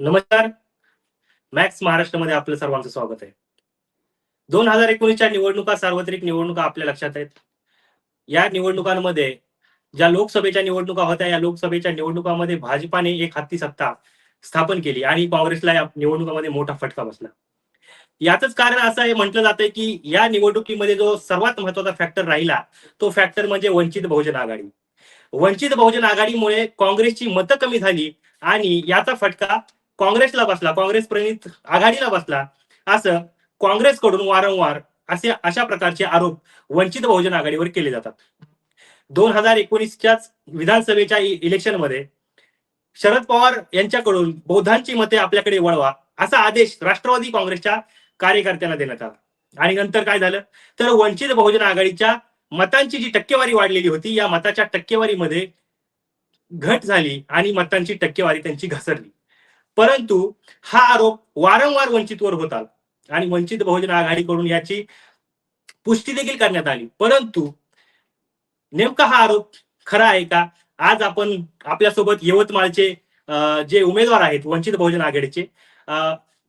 नमस्कार. मॅक्स महाराष्ट्रामध्ये आपलं सर्वांचं स्वागत आहे. दोन हजार एकोणीसच्या निवडणुका सार्वत्रिक निवडणुका आपल्या लक्षात आहेत. या निवडणुकांमध्ये ज्या लोकसभेच्या निवडणुका होत्या या लोकसभेच्या निवडणुकामध्ये भाजपाने एक हत्ती सत्ता स्थापन केली आणि काँग्रेसला या निवडणुकामध्ये मोठा फटका बसला. याच कारण असं हे म्हटलं जातंय की या निवडणुकीमध्ये जो सर्वात महत्त्वाचा फॅक्टर राहिला तो फॅक्टर म्हणजे वंचित बहुजन आघाडी. वंचित बहुजन आघाडीमुळे काँग्रेसची मतं कमी झाली आणि याचा फटका काँग्रेसला बसला काँग्रेस प्रणित आघाडीला बसला असं काँग्रेसकडून वारंवार असे अशा प्रकारचे आरोप वंचित बहुजन आघाडीवर केले जातात. दोन हजार एकोणीसच्याच विधानसभेच्या इलेक्शनमध्ये शरद पवार यांच्याकडून बौद्धांची मते आपल्याकडे वळवा असा आदेश राष्ट्रवादी काँग्रेसच्या कार्यकर्त्यांना देण्यात आला. आणि नंतर काय झालं? तर वंचित बहुजन आघाडीच्या मतांची जी टक्केवारी वाढलेली होती या मताच्या टक्केवारीमध्ये घट झाली आणि मतांची टक्केवारी त्यांची घसरली. परंतु हा आरोप वारंवार वंचितवर होता आणि वंचित बहुजन आघाडीकडून याची पुष्टी देखील करण्यात आली. परंतु नेमका हा आरोप खरा आहे का? आज आपण आपल्यासोबत यवतमाळचे जे उमेदवार आहेत वंचित बहुजन आघाडीचे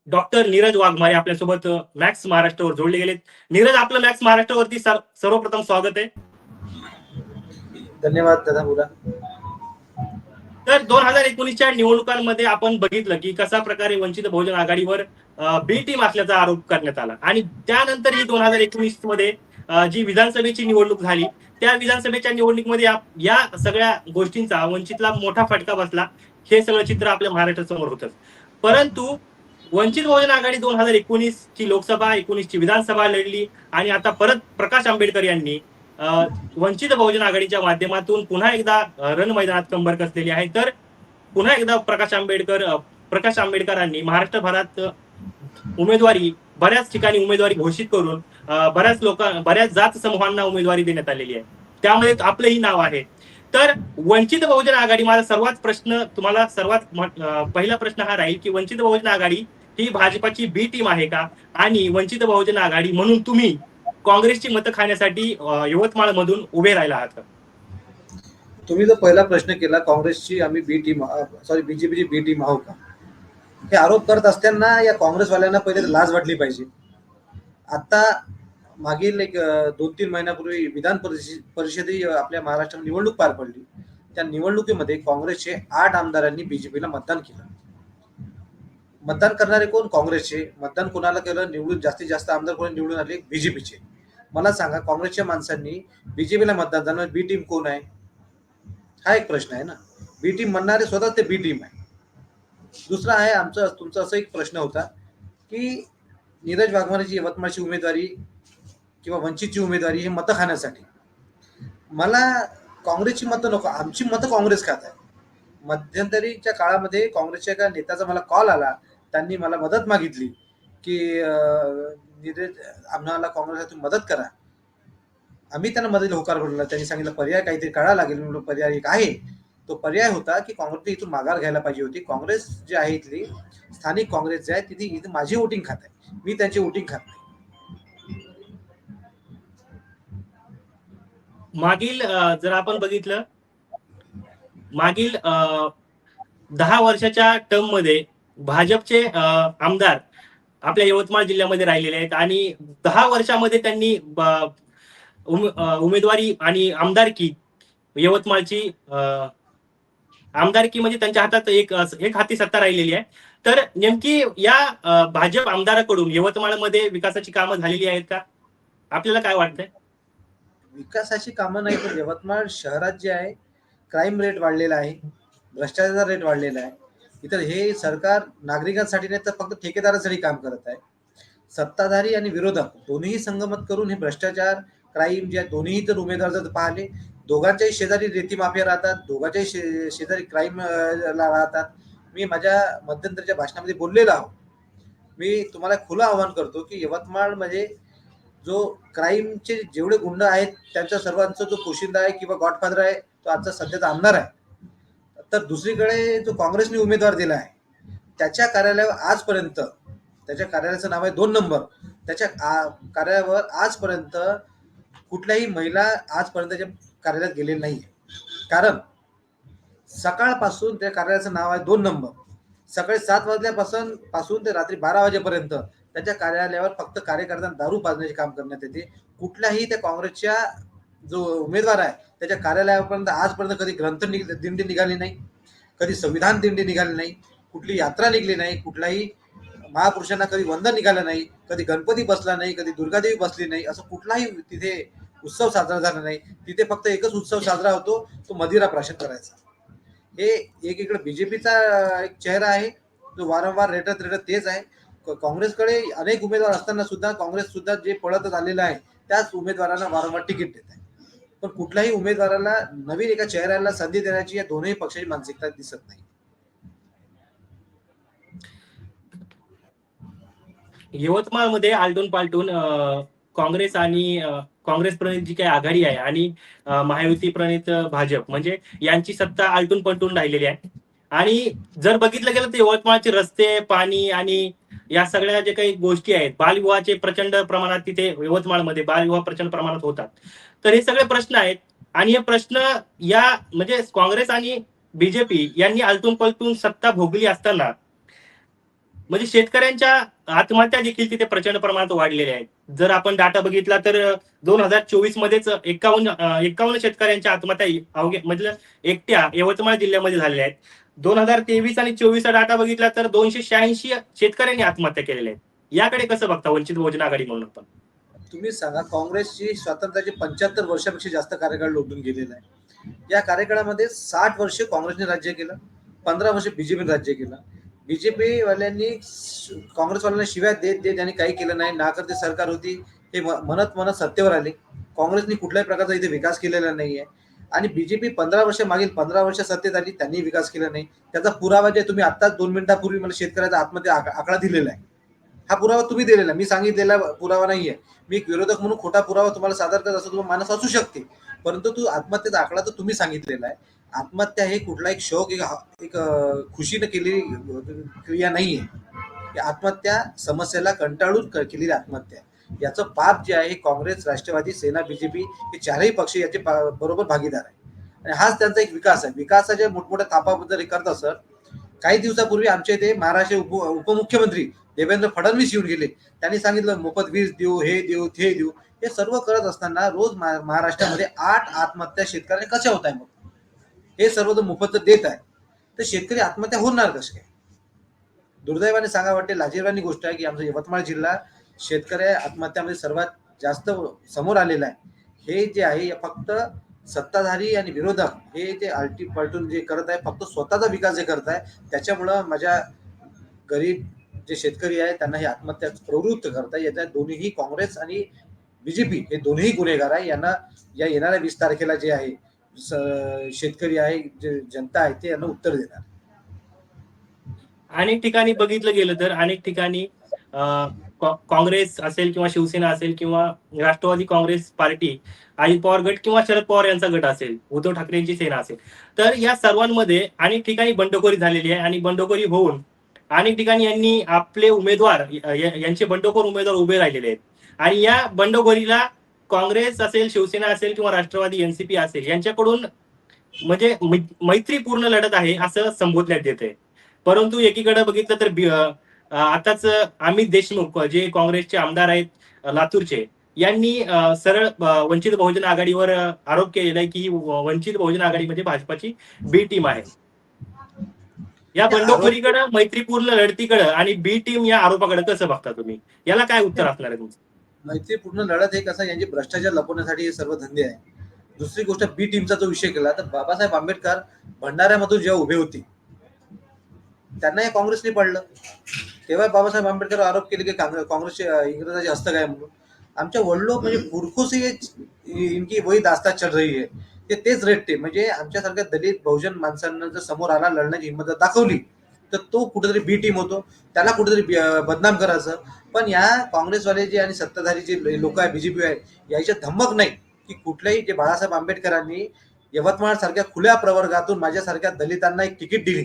डॉक्टर नीरज वाघमारे आपल्यासोबत मॅक्स महाराष्ट्रावर जोडले गेलेत. नीरज आपलं मॅक्स महाराष्ट्रावरती सर्वप्रथम स्वागत आहे. धन्यवाद दादा बोला तर दोन हजार एकोणीसच्या निवडणुकांमध्ये आपण बघितलं की कशा प्रकारे वंचित बहुजन आघाडीवर बी टीम असल्याचा आरोप करण्यात आला. आणि त्यानंतर ही दोन हजार एकोणीसमध्ये जी विधानसभेची निवडणूक झाली त्या विधानसभेच्या निवडणुकीमध्ये या- सगळ्या गोष्टींचा वंचितला मोठा फटका बसला. हे सगळं चित्र आपल्या महाराष्ट्रासमोर होतं. परंतु वंचित बहुजन आघाडी दोन हजार एकोणीस ची लोकसभा एकोणीस ची विधानसभा लढली आणि आता परत प्रकाश आंबेडकर यांनी वंचित बहुजन आघाडीच्या माध्यमातून पुन्हा एकदा रण मैदानात कंबर कसलेली आहे. तर पुन्हा एकदा प्रकाश आंबेडकर प्रकाश आंबेडकरांनी महाराष्ट्रभरात उमेदवारी बऱ्याच ठिकाणी उमेदवारी घोषित करून बऱ्याच लोक बऱ्याच जात समूहांना उमेदवारी देण्यात आलेली आहे. त्यामध्ये आपलंही नाव आहे. तर वंचित बहुजन आघाडी माझा सर्वात प्रश्न तुम्हाला सर्वात पहिला प्रश्न हा राहील की वंचित बहुजन आघाडी ही भाजपाची बी टीम आहे का? आणि वंचित बहुजन आघाडी म्हणून तुम्ही काँग्रेसची मतं खाण्यासाठी यवतमाळ मधून उभे राहिला आहात तुम्ही जो पहिला प्रश्न केला काँग्रेसची आम्ही बी टीम सॉरी बीजेपीची बी टीम आहो का? हे आरोप करत असताना या काँग्रेसवाल्यांना पहिले लाज वाटली पाहिजे. आता मागील एक दोन तीन महिन्यापूर्वी विधान परिषद परिषदे आपल्या महाराष्ट्रात निवडणूक पार पडली. त्या निवडणुकीमध्ये काँग्रेसचे आठ आमदारांनी बीजेपीला मतदान केलं. मतदान करणारे कोण? काँग्रेसचे. मतदान कोणाला केलं? निवडून जास्तीत जास्त आमदार कोणी निवडून आले? बीजेपीचे मला सांगा काँग्रेसच्या माणसांनी बीजेपीला मतदान करणार बी टीम कोण आहे? हा एक प्रश्न आहे ना. बी टीम म्हणणारे स्वतः ते बी टीम आहे. दुसरा आहे आमचं तुमचा असा एक प्रश्न होता की नीरज वाघमारेची यवतमाळची उमेदवारी किंवा वंचितची उमेदवारी हे मतं खाण्यासाठी. मला काँग्रेसची मतं नको आमची मतं काँग्रेस खात आहे. मध्यंतरीच्या काळामध्ये काँग्रेसच्या एका नेत्याचा मला कॉल आला त्यांनी मला मदत मागितली की नीरज आम्हाला काँग्रेसला मदत करा. आम्ही त्यांना मदत होकार भरला त्यांनी सांगितलं पर्याय काहीतरी काढावा लागेल म्हणून पर्याय एक आहे. तो पर्याय होता की काँग्रेसने इथून माघार घ्यायला पाहिजे होती. काँग्रेस जे आहे इथली स्थानिक काँग्रेस जे आहे तिथे इथे माझी वोटिंग खात आहे. मी त्यांची वोटिंग खात नाही. मागील जर आपण बघितलं मागील दहा वर्षाच्या टर्ममध्ये भाजपचे आमदार आपल्या यवतमाळ जिल्ह्यामध्ये राहिलेले आहेत. आणि दहा वर्षामध्ये त्यांनी उम- उमेदवारी आणि आमदारकी यवतमाळची आमदारकी म्हणजे त्यांच्या हातात एक एक हाती सत्ता राहिलेली आहे. तर नेमकी या भाजप आमदाराकडून यवतमाळमध्ये विकासाची कामं झालेली आहेत का? आपल्याला काय वाटतंय? विकासाची कामं नाही पण यवतमाळ शहरात जे आहे क्राईम रेट वाढलेला आहे भ्रष्टाचार रेट वाढलेला आहे. इतर हे सरकार नागरिकांसाठी नाही तर फक्त ठेकेदारासाठी काम करत आहे. सत्ताधारी आणि विरोधक दोन्ही संगमत करून हे भ्रष्टाचार क्राईम जे आहे दोन्ही जर उमेदवार जर पाहिले दोघांच्याही शेजारी रेती माफिया राहतात दोघांच्याही शे शेजारी क्राईम राहतात. मी माझ्या मध्यंतरीच्या भाषणामध्ये बोललेलो आहो मी तुम्हाला खुलं आव्हान करतो की यवतमाळमध्ये जो क्राईमचे जेवढे गुंड आहेत त्यांच्या सर्वांचा जो पोशिंदा आहे किंवा गॉडफादर आहे तो आजचा सध्याचा आमदार आहे. तर दुसरीकडे जो काँग्रेसने उमेदवार दिला आहे त्याच्या कार्यालयावर आजपर्यंत त्याच्या कार्यालयाचं नाव आहे दोन नंबर त्याच्या कार्यालयावर आजपर्यंत कुठल्याही महिला आजपर्यंत त्याच्या कार्यालयात गेलेली नाही कारण सकाळपासून त्या कार्यालयाचं नाव आहे दोन नंबर. सकाळी सात वाजल्यापासून पासून ते रात्री बारा वाजेपर्यंत त्याच्या कार्यालयावर फक्त कार्यकर्त्यांना दारू पाजण्याचे काम करण्यात येते. कुठल्याही त्या काँग्रेसच्या जो उमेदवार आहे त्याच्या कार्यालयापर्यंत आजपर्यंत कधी ग्रंथ निघ दिंडी निघाली नाही कधी संविधान दिंडी निघाली नाही कुठली यात्रा निघली नाही कुठलाही महापुरुषांना कधी वंदन निघालं नाही कधी गणपती बसला नाही कधी दुर्गादेवी बसली नाही असं कुठलाही तिथे उत्सव साजरा झाला नाही. तिथे फक्त एकच उत्सव साजरा होतो तो मदिरा प्राशन करायचा. हे एक इकडे बीजेपीचा एक चेहरा आहे जो वारंवार रेटत रेटत तेच आहे. काँग्रेसकडे अनेक उमेदवार असताना सुद्धा काँग्रेस सुद्धा जे पळतच आलेलं आहे त्याच उमेदवारांना वारंवार तिकीट देत आहे. पण कुठल्याही उमेदवाराला नवीन एका चेहऱ्याला संधी देण्याची या दोन्ही पक्षाची मानसिकता दिसत नाही. यवतमाळमध्ये आलटून पालटून काँग्रेस आणि काँग्रेस प्रणित जी काही आघाडी आहे आणि महायुती प्रणित भाजप म्हणजे यांची सत्ता आलटून पलटून राहिलेली आहे. आणि जर बघितलं गेलं तर यवतमाळचे रस्ते पाणी आणि या सगळ्या जे काही गोष्टी आहेत बालविवाहाचे प्रचंड प्रमाणात तिथे यवतमाळमध्ये बालविवाह प्रचंड प्रमाणात होतात. तर हे सगळे प्रश्न आहेत आणि हे प्रश्न या म्हणजे काँग्रेस आणि बीजेपी यांनी आलतून पलतून सत्ता भोगली असताना म्हणजे शेतकऱ्यांच्या आत्महत्या देखील तिथे प्रचंड प्रमाणात वाढलेल्या आहेत. जर आपण डाटा बघितला तर दोन हजार चोवीस मध्येच एकावन्न एकावन्न शेतकऱ्यांच्या आत्महत्या अवघ्या म्हणजे एकट्या यवतमाळ जिल्ह्यामध्ये झालेल्या आहेत. दोन हजार तेवीस आणि चोवीसचा डाटा बघितला तर दोनशे शहाऐंशी शेतकऱ्यांनी आत्महत्या केलेल्या आहेत. याकडे कसं बघता? वंचित बहुजन आघाडी म्हणून आपण. तुम्ही सांगा काँग्रेसची स्वातंत्र्याचे पंच्याहत्तर वर्षापेक्षा जास्त कार्यकाळ लोटून गेलेला आहे. या कार्यकाळामध्ये साठ वर्ष काँग्रेसने राज्य केलं पंधरा वर्ष बीजेपीने राज्य केलं. बीजेपी वाल्यांनी काँग्रेसवाल्यांना शिव्या देत देत यांनी काही केलं नाही. नाकर्ते सरकार होती. हे म्हणत म्हणत सत्तेवर आले. काँग्रेसने कुठल्याही प्रकारचा इथे विकास केलेला नाही आहे आणि बीजेपी पंधरा वर्ष मागील पंधरा वर्ष सत्तेत आली त्यांनी विकास केला नाही. त्याचा पुरावा जे तुम्ही आताच दोन मिनिटापूर्वी मला शेतकऱ्याचा आत्महत्या आकडा दिलेला आहे. हा पुरावा तुम्ही दिलेला मी सांगितलेला पुरावा नाहीये. मी एक विरोधक म्हणून खोटा पुरावा तुम्हाला सादर करत असं तुम्हाला मानस असू शकते. परंतु तू आत्महत्येचा आकडा तर तुम्ही सांगितलेला आहे. आत्महत्या हे कुठला एक शौक एक एक खुशीनं केलेली क्रिया नाहीये. आत्महत्या समस्येला कंटाळून केलेली आत्महत्या आहे. याचं पाप जे आहे काँग्रेस राष्ट्रवादी सेना बीजेपी हे चारही पक्ष याचे बरोबर भागीदार आहे आणि हाच त्यांचा एक विकास आहे. विकासाच्या मोठमोठ्या थापाबद्दल हे करत असत काही दिवसापूर्वी आमच्या इथे महाराष्ट्र उप उपमुख्यमंत्री देवेंद्र फडणवीस येऊन गेले. त्यांनी सांगितलं मोफत वीज देऊ हे देऊ ते देऊ. हे सर्व करत असताना रोज महाराष्ट्रामध्ये आठ आत्महत्या शेतकऱ्यांनी कशा होत आहे मग हे सर्व जर मोफत देत आहे तर शेतकरी आत्महत्या होणार कसे काय दुर्दैवाने सांगा वाटते लाजीरवानी गोष्ट आहे की आमचा यवतमाळ जिल्हा शेतकरी आत्महत्यामध्ये सर्वात जास्त समोर आलेलं आहे. हे जे आहे फक्त सत्ताधारी आणि विरोधक हे जे आलटी पलटून जे करत आहे फक्त स्वतःचा विकास जे करत आहे त्याच्यामुळं माझ्या गरीब जे शेतकरी आहे त्यांना हे आत्महत्या प्रवृत्त करता येत आहे दोन्हीही काँग्रेस आणि बीजेपी हे दोन्ही गुन्हेगार आहे. यांना या येणाऱ्या वीस तारखेला जे आहे स- शेतकरी आहे जे जनता आहे ते यांना उत्तर देणार. अनेक ठिकाणी बघितलं गेलं तर अनेक ठिकाणी काँग्रेस असेल किंवा शिवसेना असेल किंवा राष्ट्रवादी काँग्रेस पार्टी अजित पवार गट किंवा शरद पवार यांचा गट असेल उद्धव ठाकरेंची सेना असेल. तर या सर्वांमध्ये अनेक ठिकाणी बंडखोरी झालेली आहे आणि बंडखोरी होऊन अनेक ठिकाणी यांनी आपले उमेदवार यांचे बंडखोर उमेदवार उभे राहिलेले आहेत. आणि या बंडखोरीला काँग्रेस असेल शिवसेना असेल किंवा राष्ट्रवादी एनसीपी असेल यांच्याकडून म्हणजे मैत्रीपूर्ण लढत आहे असं संबोधण्यात येते परंतु एकीकडे बघितलं तर आताच अमित देशमुख जे काँग्रेसचे आमदार आहेत लातूरचे यांनी सरळ वंचित बहुजन आघाडीवर आरोप केलेला आहे की वंचित बहुजन आघाडी म्हणजे भाजपाची बी टीम आहे. या या बंडखोरीकडे मैत्रीपूर्ण लढतीकडे आणि बी टीम या आरोपाकडे कसं बघता तुम्ही? याला काय उत्तर असणार आहे तुमचं? मैत्रीपूर्ण लढत हे कसं यांची भ्रष्टाचार लपवण्यासाठी हे सर्व धंदे आहे. दुसरी गोष्ट बी टीमचा जो विषय केला तर बाबासाहेब आंबेडकर भंडाऱ्यामधून जेव्हा उभे होते त्यांना हे काँग्रेसने पडलं. तेव्हा बाबासाहेब आंबेडकर आरोप केले की काँग्रेस काँग्रेसचे इंग्रजाचे हस्तक आहे म्हणून. आमच्या वडलो म्हणजे पुरखो से इनकी वही दास्ता चल रही आहे ते तेच रेटते म्हणजे आमच्यासारख्या दलित बहुजन माणसांना जर समोर आला लढण्याची हिंमत दाखवली तर तो कुठेतरी बी टीम होतो. त्याला कुठेतरी बदनाम करायचं. पण या काँग्रेसवाले जे आणि सत्ताधारी जे लोक आहे बीजेपी आहे याच्या धमक नाही की कुठल्याही जे बाळासाहेब आंबेडकरांनी यवतमाळ सारख्या खुल्या प्रवर्गातून माझ्यासारख्या दलितांना एक तिकीट दिली.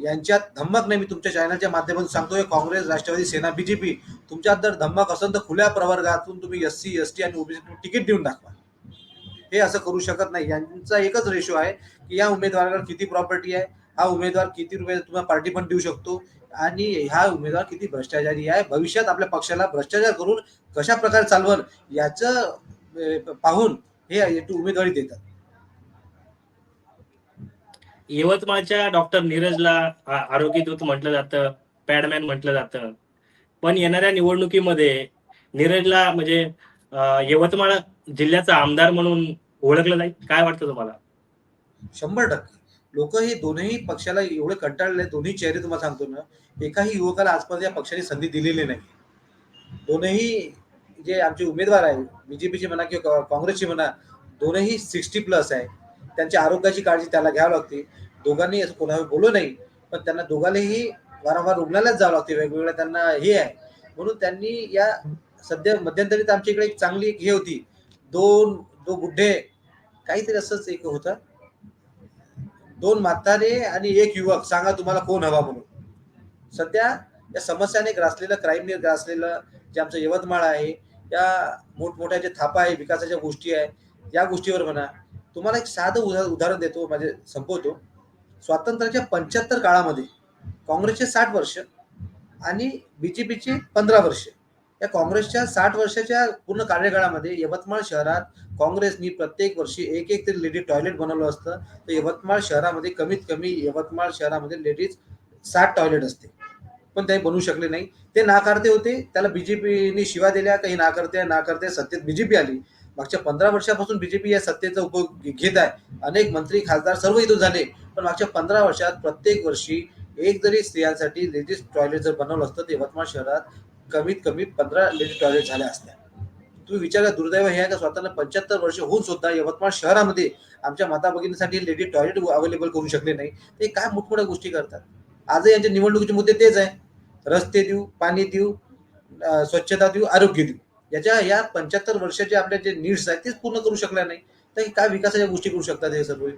यांच्यात धम्मक नाही. मी तुमच्या चॅनलच्या माध्यमातून सांगतोय. काँग्रेस राष्ट्रवादी सेना बीजेपी तुमच्यात जर धम्मक असेल तर खुल्या प्रवर्गातून तुम्ही एस सी एस टी आणि ओबीसी तिकीट देऊन दाखवा हे असं करू शकत नाही. यांचा एकच रेशो आहे की या उमेदवाराला किती प्रॉपर्टी आहे हा उमेदवार किती रुपये तुम्हाला पार्टी पण देऊ शकतो आणि हा उमेदवार किती भ्रष्टाचारी आहे. भविष्यात आपल्या पक्षाला भ्रष्टाचार करून कशा प्रकारे चालवल याचं पाहून हे उमेदवारी देतात. यवतमाळच्या डॉक्टर नीरजला आरोग्यदूत आरोग्य दूत म्हटलं जातं पॅडमॅन म्हटलं जातं. पण येणाऱ्या निवडणुकीमध्ये नीरजला म्हणजे यवतमाळ जिल्ह्याचा आमदार म्हणून ओळखलं जाईल. काय वाटतं तुम्हाला? शंभर टक्के. लोक हे दोन्ही पक्षाला एवढे कंटाळले दोन्ही चेहरे तुम्हाला सांगतो ना एकाही युवकाला आजपर्यंत या पक्षाने संधी दिलेली नाही. दोनही जे आमचे उमेदवार आहे बीजेपीचे म्हणा किंवा काँग्रेसचे म्हणा दोनही सिक्स्टी प्लस आहे. त्यांच्या आरोग्याची काळजी त्याला घ्यावी लागते. दोघांनी असं कोणावर बोलू नाही पण त्यांना दोघांनाही वारंवार रुग्णालयात जावं लागते. वेगवेगळ्या त्यांना हे आहे. म्हणून त्यांनी या सध्या मध्यंतरीत आमच्या इकडे एक चांगली एक हे होती. दोन दो बुड्ढे काहीतरी असंच एक होतं. दोन म्हातारे आणि एक युवक. सांगा तुम्हाला कोण हवा म्हणून. सध्या या समस्याने ग्रासलेलं क्राईमने ग्रासलेलं जे आमचं यवतमाळ आहे या मोठमोठ्या जे थापा आहे विकासाच्या गोष्टी आहे या गोष्टीवर म्हणा तुम्हाला एक साधं उदा उदाहरण देतो म्हणजे संपवतो. स्वातंत्र्याच्या पंच्याहत्तर काळामध्ये काँग्रेसचे साठ वर्ष आणि बीजेपीचे पंधरा वर्ष. या काँग्रेसच्या साठ वर्षाच्या पूर्ण कार्यकाळामध्ये यवतमाळ शहरात काँग्रेसनी प्रत्येक वर्षी एक एक तरी लेडीज टॉयलेट बनवलं असतं. तर यवतमाळ शहरामध्ये कमीत कमी यवतमाळ शहरामध्ये लेडीज साठ टॉयलेट असते. पण ते बनवू शकले नाही. ते नाकारते होते त्याला बीजेपीने शिवा दिल्या काही नाकारते नाकारते सत्तेत बीजेपी आली. मागच्या पंधरा वर्षापासून बीजेपी या सत्तेचा उपयोग घेत आहे. अनेक मंत्री खासदार सर्व इथून झाले. पण मागच्या पंधरा वर्षात प्रत्येक वर्षी एक जरी स्त्रियांसाठी लेडीज टॉयलेट जर बनवलं असतं तर यवतमाळ शहरात कमीत कमी पंधरा लेडीज टॉयलेट झाल्या असत्या. तुम्ही विचार करा, दुर्दैव हे आहे का स्वतःला पंच्याहत्तर वर्ष होऊन सुद्धा यवतमाळ शहरामध्ये आमच्या माता भगिनीसाठी लेडीज टॉयलेट अवेलेबल करू शकले नाही? ते काय मोठमोठ्या गोष्टी करतात? आजही यांच्या निवडणुकीचे मुद्दे तेच आहे. रस्ते देऊ पाणी देऊ स्वच्छता देऊ आरोग्य देऊ. याच्या या पंच्याहत्तर वर्षाचे आपल्या जे नीड्स आहेत तेच पूर्ण करू शकल्या नाही. तर काय विकासाच्या गोष्टी करू शकतात हे सर्व?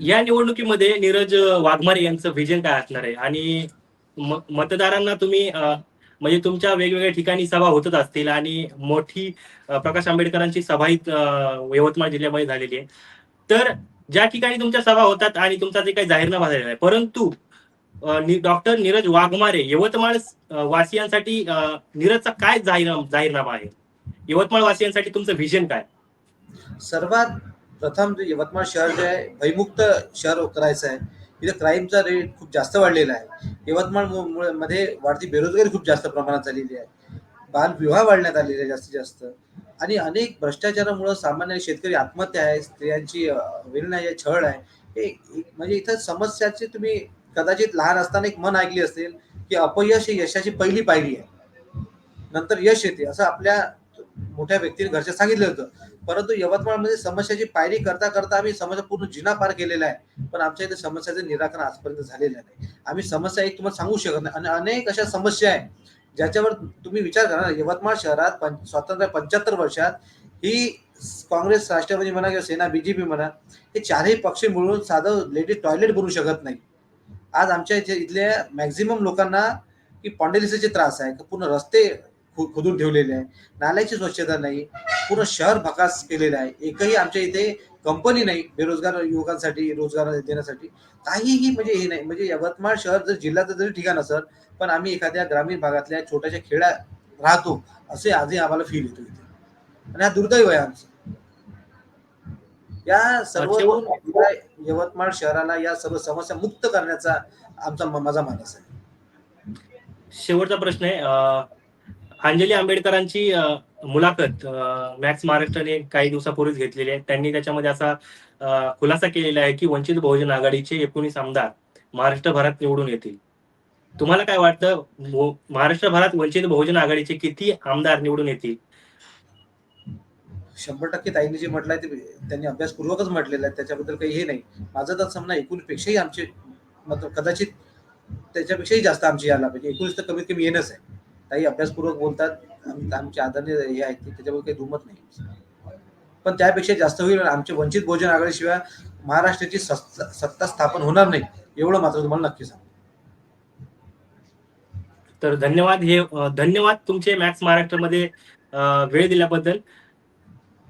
या निवडणुकीमध्ये नीरज वाघमारे यांचं व्हिजन काय असणार आहे? आणि मतदारांना तुम्ही म्हणजे तुमच्या वेगवेगळ्या ठिकाणी सभा होतच असतील आणि मोठी प्रकाश आंबेडकरांची सभाही यवतमाळ जिल्ह्यामध्ये झालेली आहे. तर ज्या ठिकाणी तुमच्या सभा होतात आणि तुमचा जे काही जाहीरनामा झालेला आहे परंतु डॉक्टर नीरज वाघमारे यवतमाळ वासियांसाठी नीरजचा काय जाहीरनामा आहे? यवतमाळ वासियांसाठी तुमचं व्हिजन काय? सर्वात प्रथम जे यवतमाळ शहर जे आहे भयमुक्त शहर करायचं आहे. इथे क्राईमचा रेट खूप जास्त वाढलेला आहे. यवतमाळ मुळे- मध्ये वाढती बेरोजगारी खूप जास्त प्रमाणात झालेली आहे. बालविवाह वाढण्यात आलेले आहे जास्तीत जास्त. आणि अनेक भ्रष्टाचारामुळे सामान्य शेतकरी आत्महत्या आहे स्त्रियांची अं, आहे छळ आहे. हे म्हणजे इथं समस्याचे तुम्ही कदाचित लहान असताना एक मन ऐकली असेल की अपयश ही यशाची पहिली पायरी आहे. नंतर यश येते असं आपल्या मोठ्या व्यक्तीने घरच्या सांगितलं होतं. परंतु यवतमाळमध्ये समस्याची पायरी करता करता आम्ही समस्या पूर्ण जिना पार केलेला आहे. पण आमच्या इथे समस्याचं निराकरण आजपर्यंत झालेलं नाही. आम्ही समस्या एक तुम्हाला सांगू शकत नाही. आणि अनेक अशा समस्या आहे ज्याच्यावर तुम्ही विचार करा यवतमाळ शहरात पं स्वातंत्र्य पंच्याहत्तर वर्षात ही काँग्रेस राष्ट्रवादी म्हणा किंवा सेना बीजेपी म्हणा हे चारही पक्ष मिळून साधं लेडीज टॉयलेट बनवू शकत नाही. आज आमच्या इथे इथल्या मॅक्झिमम लोकांना की पॉन्डेलिसीचे त्रास आहे. पूर्ण रस्ते खु- खोदून ठेवलेले आहे. नाल्याची स्वच्छता नाही. पूर्ण शहर भकास केलेलं आहे. एकही आमच्या इथे कंपनी नाही बेरोजगार युवकांसाठी रोजगार देण्यासाठी. काहीही म्हणजे हे नाही. म्हणजे यवतमाळ शहर जर जिल्ह्याचं जरी ठिकाण असेल पण आम्ही एखाद्या ग्रामीण भागातल्या छोट्याशा खेड्या राहतो असे आजही आम्हाला फील येतो इथे. आणि हा दुर्दैव आहे आमचं. या सर्व यवतमाळ शहराला या सर्व समस्या मुक्त करण्याचा आमचा माझा मानस आहे. शेवटचा प्रश्न आहे. अंजली आंबेडकरांची मुलाखत मॅक्स महाराष्ट्राने काही दिवसापूर्वीच घेतलेली आहे. त्यांनी त्याच्यामध्ये असा खुलासा केलेला आहे की वंचित बहुजन आघाडीचे एकोणीस आमदार महाराष्ट्रभरात निवडून येतील. तुम्हाला काय वाटतं? महाराष्ट्रभरात वंचित बहुजन आघाडीचे किती आमदार निवडून येतील? शंभर टक्के ताईंनी जे म्हटलंय ते त्यांनी अभ्यासपूर्वकच म्हटलेलं आहे. त्याच्याबद्दल काही हे नाही. माझं तर समजा एकूण पेक्षाही आमचे मतलब कदाचित त्याच्यापेक्षाही जास्त आमची यायला पाहिजे. एकूणच तर कमीत कमी येणंच आहे. ताई अभ्यासपूर्वक बोलतात आमचे आदरणीय हे आहेत त्याच्यामुळे त्याच्याबद्दल काही दुमत नाही. पण त्यापेक्षा जास्त होईल आमचे वंचित भोजन आघाडीशिवाय महाराष्ट्राची सत्ता सत्ता स्थापन होणार नाही एवढं मात्र तुम्हाला नक्की सांग तर धन्यवाद हे धन्यवाद तुमचे मॅक्स महाराष्ट्रामध्ये वेळ दिल्याबद्दल.